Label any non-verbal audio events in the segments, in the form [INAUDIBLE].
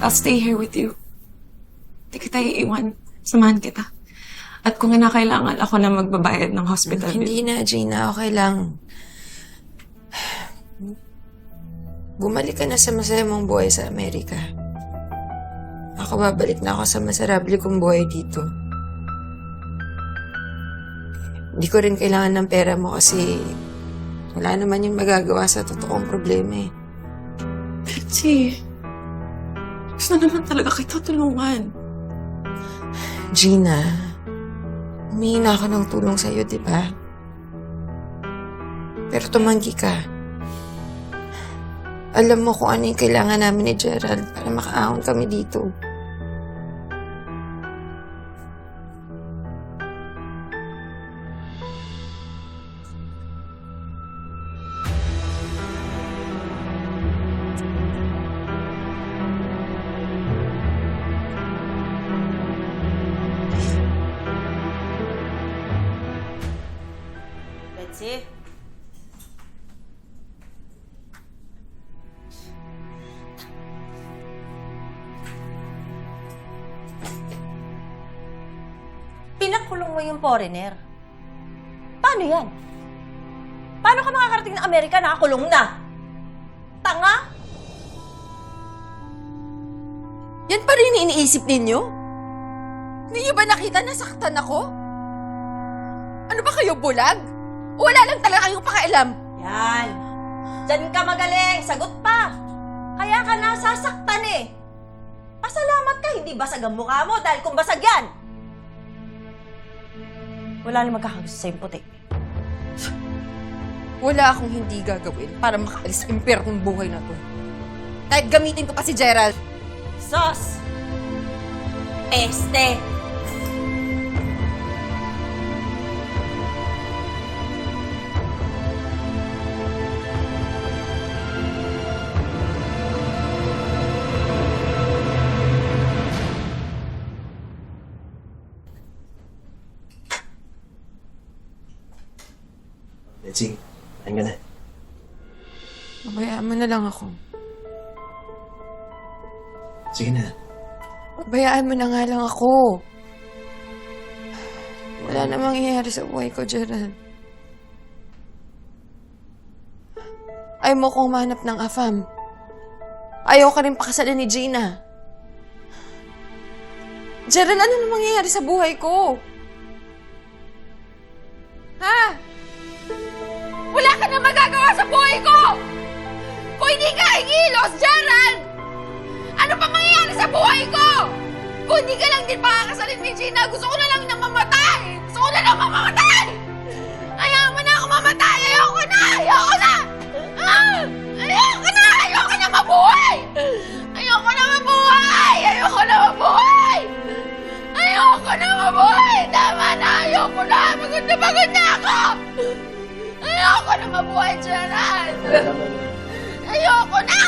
I'll stay here with you. Hindi kita iiwan. Samahan kita. At kung kailangan ako na magbabayad ng hospital bill. Hindi na, Gina. Okay lang. Bumalik ka na sa masaya mong buhay sa Amerika. Ako babalik na ako sa masarable kong buhay dito. Hindi ko rin kailangan ng pera mo kasi wala naman yung magagawa sa totoong problema eh. Betsy, gusto naman talaga kita tulungan. Gina, humingi na ako ng tulong sa'yo, di ba? Pero tumanggi ka. Alam mo kung ano yung kailangan namin ni Gerald para makaahon kami dito. Betsy? Pinakulong mo yung foreigner. Paano yan? Paano ka makakarating ng Amerika nakakulong na? Tanga? Yan pa rin iniisip ninyo? Hindi niyo ba nakita na saktan ako? Ano ba kayo, bulag? Wala lang talaga kayong pakialam. Yan. Diyan ka magaling. Sagot pa. Kaya ka nasasaktan eh. Pasalamat ka, hindi basag ang mukha mo dahil kung basag yan. Wala nang magkakagusto sa'yo puti. Wala akong hindi gagawin para makaalis impyernong buhay na to. Kahit gamitin ko pa si Gerald. Sos! Este! Betsy, kain ka na. Pabayaan mo na lang ako. Sige na. Pabayaan mo na nga lang ako. Wala namang nangyayari sa buhay ko, Gerald. Ayaw mo kong manap ng afam. Ayaw ka rin pakasalan ni Gina. Gerald, ano namang nangyayari sa buhay ko? Sa buhay ko? Kung hindi ka lang din pakakasalin ni Gina, gusto ko na lang na mamatay! Gusto ko na lang mamamatay! Ayaw mo na ako mamatay! Ayoko na! Ayoko na! Ah! Ayoko na! Ayoko na mabuhay! Ayoko na mabuhay! Ayoko na mabuhay! Ayoko na mabuhay! Tama na! Ayoko na! Pagod na pagod na ako! Ayoko na mabuhay, Gerald! Ayoko na!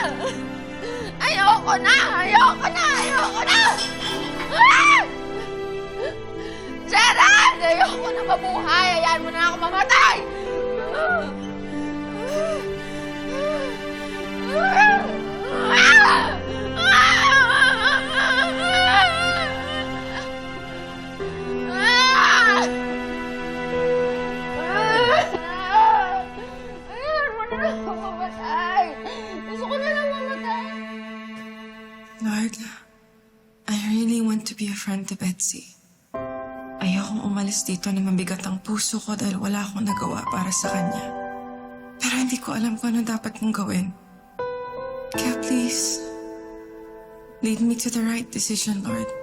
Ayoko na! Ayoko na! Ayoko na! Ah! Gerald! Ayoko na mabuhay! Hayaan mo na ako mamatay! Betsy. Ayokong umalis dito na mabigat ang puso ko dahil wala akong nagawa para sa kanya. Pero hindi ko alam kung ano dapat kong gawin. Kaya please, lead me to the right decision, Lord.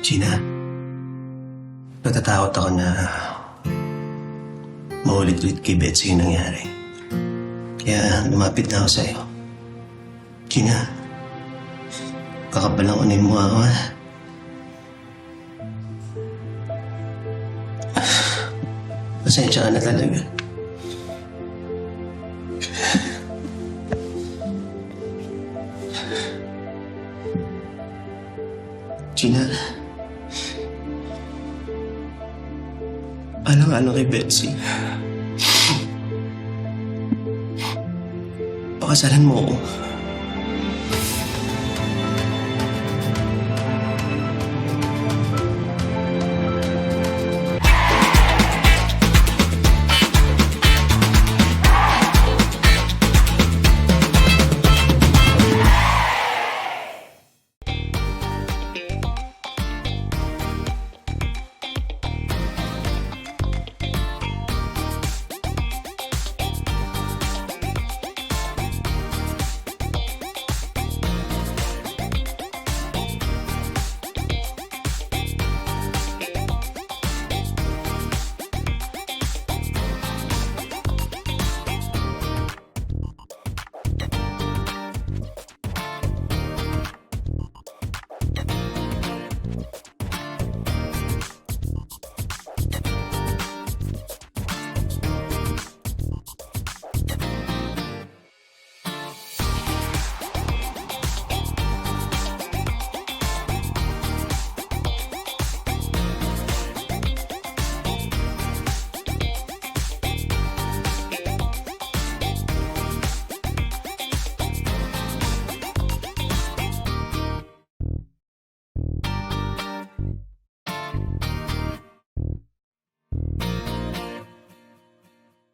Gina, natatakot ako na maulit-ulit kay Betsy yung nangyari. Kaya lumapit na ako sa'yo. Gina, kakapal ang unin mo ako ha. [SIGHS] Pasensya ka na talaga. Gina. Alang-alang kay Betsy. Pakasalan mo ako.